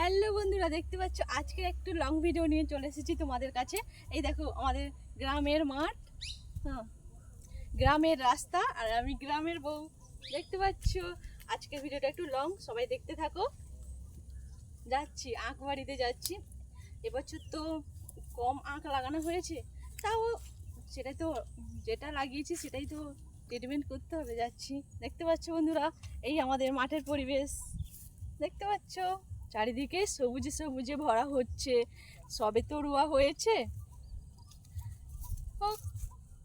Hello বন্ধুরা, দেখতে পাচ্ছ? আজকে একটু লং ভিডিও নিয়ে চলে এসেছি তোমাদের কাছে। এই দেখো, আমাদের গ্রামের মাঠ। হ্যাঁ গ্রামের রাস্তা আর আমি গ্রামের বউ। দেখতে পাচ্ছ? আজকের ভিডিওটা একটু লং সবাই দেখতে থাকো। যাচ্ছি আঁক বাড়িতে যাচ্ছি। এবছর তো কম আঁক লাগানো হয়েছে। তাও সেটাই তো, যেটা লাগিয়েছি সেটাই তো ট্রিটমেন্ট করতে হবে। যাচ্ছি। দেখতে পাচ্ছ বন্ধুরা? এই আমাদের মাঠের পরিবেশ। দেখতে পাচ্ছ? চারিদিকে সবুজে সবুজে ভরা হচ্ছে। সবে তো রোয়া হয়েছে।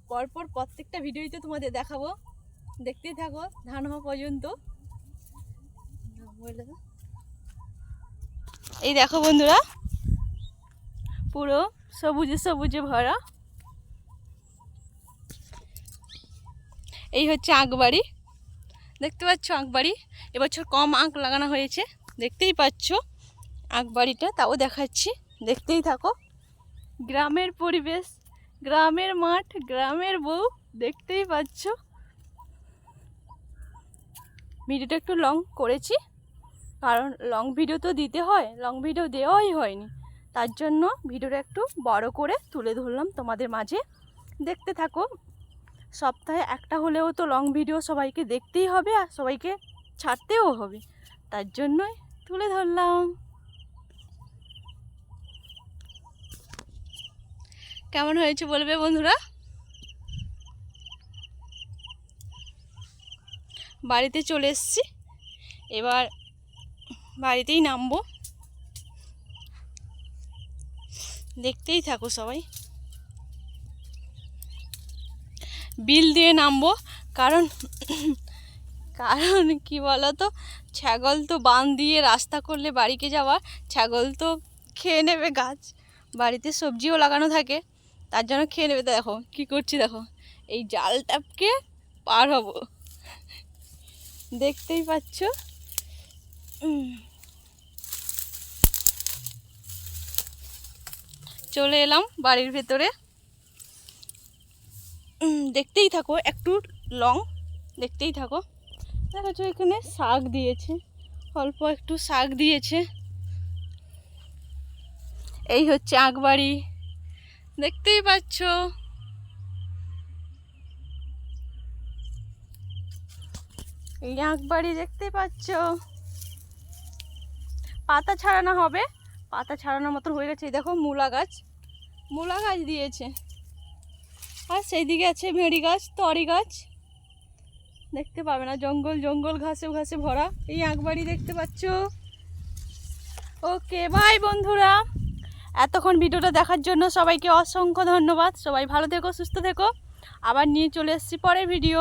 পরপর প্রত্যেকটা ভিডিওতে তোমাদের দেখাবো। দেখতেই থাকো ধান হওয়া পর্যন্ত। এই দেখো বন্ধুরা, পুরো সবুজে সবুজে ভরা। এই হচ্ছে আঁকবাড়ি। দেখতে পাচ্ছ আঁকবাড়ি? এবছর কম আঁক লাগানো হয়েছে। দেখতেই পাচ্ছ আঁকবাড়িটা তাও দেখাচ্ছি। দেখতেই থাকো। গ্রামের পরিবেশ, গ্রামের মাঠ, গ্রামের বউ, দেখতেই পাচ্ছ। ভিডিওটা একটু লং করেছি, কারণ লং ভিডিও তো দিতে হয় লং ভিডিও দেওয়াই হয়নি। তার জন্য ভিডিওটা একটু বড় করে তুলে ধরলাম তোমাদের মাঝে। দেখতে থাকো, সপ্তাহে একটা হলেও তো লং ভিডিও সবাইকে দেখতেই হবে আর সবাইকে ছাড়তেও হবে। তার জন্যই তুলে ধরলাম। কেমন হয়েছে বলবে বন্ধুরা? বাড়িতে চলে এসেছি। এবার বাড়িতেই নামবো। দেখতেই থাকো সবাই। বিল দিয়ে নামবো। কারণ কারণ কি বলো তো ছাগল তো বান দিয়ে রাস্তা করলে বাড়িকে যাওয়া, ছাগল তো খেয়ে নেবে গাছ। বাড়িতে সবজিও লাগানো থাকে, তার জন্য খেয়ে নেবে। দেখো, কি করছি দেখো, এই জালটাকে পার হব। দেখতেই পাচ্ছ? চলে এলাম বাড়ির ভেতরে। দেখতেই থাকো, একটু লং দেখতেই থাকো। দেখো এখানে শাক দিয়েছে, অল্প একটু শাক দিয়েছে। এই হচ্ছে আঁকবাড়ি দেখতেই পাচ্ছ। এই আঁকবাড়ি দেখতেই পাচ্ছ। পাতা ছাড়ানো হবে, পাতা ছাড়ানোর মতন হয়ে গেছে। এই দেখো মূলা গাছ মূলা গাছ দিয়েছে। আর সেই দিকে আছে ভেড়ি গাছ, তরি গাছ। দেখতে পাবে না, জঙ্গল জঙ্গল, ঘাসে ঘাসে ভরা। এই আঁকবাড়ি দেখতে পাচ্ছ? ওকে বাই বন্ধুরা। এতক্ষণ ভিডিওটা দেখার জন্য সবাইকে অসংখ্য ধন্যবাদ। সবাই ভালো থেকো, সুস্থ থেকো। আবার নিয়ে চলে এসছি পরের ভিডিও